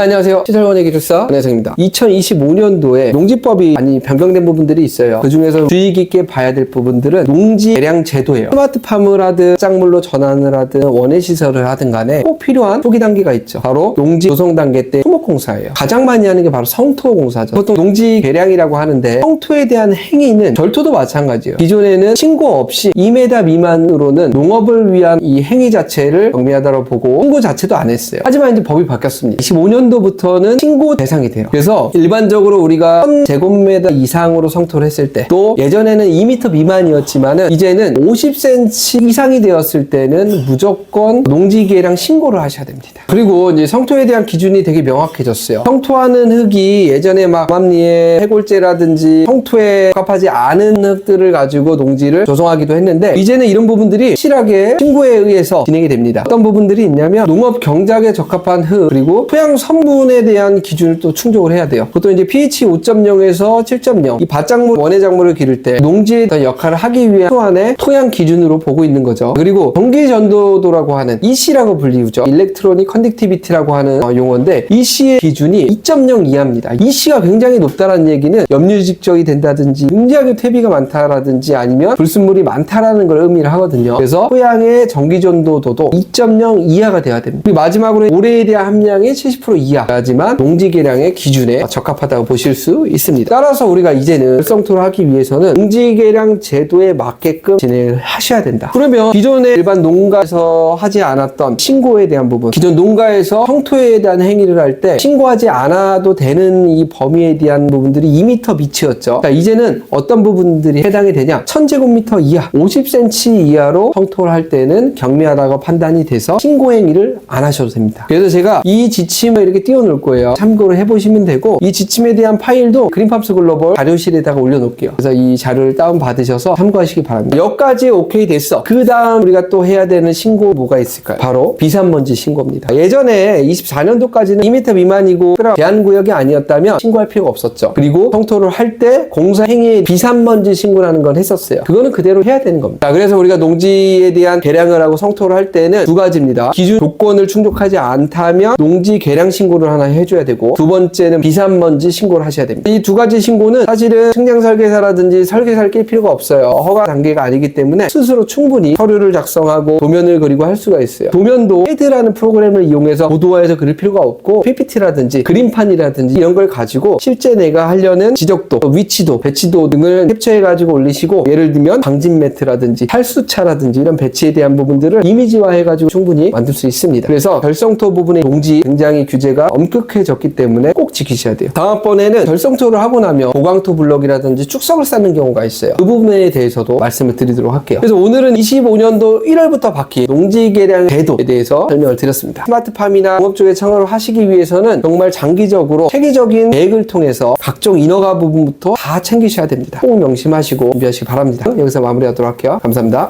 안녕하세요. 시설원의 기술사 안혜성입니다. 2025년도에 농지법이 많이 변경된 부분들이 있어요. 그 중에서 주의 깊게 봐야 될 부분들은 농지 개량 제도예요. 스마트팜을 하든 작물로 전환을 하든 원예 시설을 하든 간에 꼭 필요한 초기 단계가 있죠. 바로 농지 조성 단계 때 토목공사예요. 가장 많이 하는 게 바로 성토공사죠. 보통 농지 개량이라고 하는데 성토에 대한 행위는 절토도 마찬가지예요. 기존에는 신고 없이 2m 미만으로는 농업을 위한 이 행위 자체를 경미하다고 보고 신고 자체도 안 했어요. 하지만 이제 법이 바뀌었습니다. 25년 도부터는 신고 대상이 돼요. 그래서 일반적으로 우리가 1000제곱미터 이상으로 성토를 했을 때 또 예전에는 2m 미만이었지만은 이제는 50cm 이상이 되었을 때는 무조건 농지계량 신고를 하셔야 됩니다. 그리고 이제 성토에 대한 기준이 되게 명확해졌어요. 성토하는 흙이 예전에 막 암암리에 해골재라든지 성토에 적합하지 않은 흙들을 가지고 농지를 조성하기도 했는데 이제는 이런 부분들이 확실하게 신고에 의해서 진행이 됩니다. 어떤 부분들이 있냐면 농업 경작에 적합한 흙 그리고 토양 성분에 대한 기준을 또 충족을 해야 돼요. 보통 이제 pH 5.0에서 7.0이 밭작물 원예 작물을 기를 때 농지의 역할을 하기 위한 토안의 토양 기준으로 보고 있는 거죠. 그리고 전기 전도도라고 하는 EC라고 불리우죠. 일렉트로닉 컨덕티비티라고 하는 어, 용어인데 EC의 기준이 2.0 이하입니다. EC가 굉장히 높다는 얘기는 염류직적이 된다든지 굉장히 퇴비가 많다라든지 아니면 불순물이 많다라는 걸 의미를 하거든요. 그래서 토양의 전기 전도도도 2.0 이하가 돼야 됩니다. 그리고 마지막으로 모래에 대한 함량이 70% 이하야지만 농지 계량의 기준에 적합하다고 보실 수 있습니다. 따라서 우리가 이제는 열성토를 하기 위해서는 농지 계량 제도에 맞게끔 진행을 하셔야 된다. 그러면 기존의 일반 농가에서 하지 않았던 신고에 대한 부분, 기존 농가에서 성토에 대한 행위를 할 때 신고하지 않아도 되는 이 범위에 대한 부분들이 2m 밑이었죠. 자, 이제는 어떤 부분들이 해당이 되냐? 1000제곱미터 이하, 50cm 이하로 성토를 할 때는 경미하다고 판단이 돼서 신고 행위를 안 하셔도 됩니다. 그래서 제가 이 지침을 이렇게 띄워놓을 거예요. 참고를 해보시면 되고 이 지침에 대한 파일도 그린팝스 글로벌 자료실에다가 올려놓을게요. 그래서 이 자료를 다운 받으셔서 참고하시기 바랍니다. 여기까지 오케이 됐어. 그 다음 우리가 또 해야 되는 신고 뭐가 있을까요? 바로 비산먼지 신고입니다. 예전에 24년도까지는 2m 미만이고 대한구역이 아니었다면 신고할 필요가 없었죠. 그리고 성토를 할 때 공사 행위에 비산먼지 신고라는 건 했었어요. 그거는 그대로 해야 되는 겁니다. 자, 그래서 우리가 농지에 대한 개량을 하고 성토를 할 때는 두 가지입니다. 기준 조건을 충족하지 않다면 농지 개량 신고를 하나 해줘야 되고 두 번째는 비산먼지 신고를 하셔야 됩니다. 이 두 가지 신고는 사실은 측량 설계사라든지 설계사를 낄 필요가 없어요. 허가 단계가 아니기 때문에 스스로 충분히 서류를 작성하고 도면을 그리고 할 수가 있어요. 도면도 헤드라는 프로그램을 이용해서 고도화해서 그릴 필요가 없고 PPT라든지 그림판이라든지 이런 걸 가지고 실제 내가 하려는 지적도, 위치도, 배치도 등을 캡처해가지고 올리시고 예를 들면 방진 매트라든지 탈수차라든지 이런 배치에 대한 부분들을 이미지화해가지고 충분히 만들 수 있습니다. 그래서 결성토 부분의 농지 굉장히 규제 가 엄격해졌기 때문에 꼭 지키셔야 돼요. 다음번에는 결성토를 하고 나면 보강토 블럭이라든지 축석을 쌓는 경우가 있어요. 그 부분에 대해서도 말씀을 드리도록 할게요. 그래서 오늘은 25년도 1월부터 바뀐 농지 개량 제도에 대해서 설명을 드렸습니다. 스마트팜이나 농업 쪽에 창업을 하시기 위해서는 정말 장기적으로 체계적인 계획을 통해서 각종 인허가 부분부터 다 챙기셔야 됩니다. 꼭 명심하시고 준비하시기 바랍니다. 여기서 마무리하도록 할게요. 감사합니다.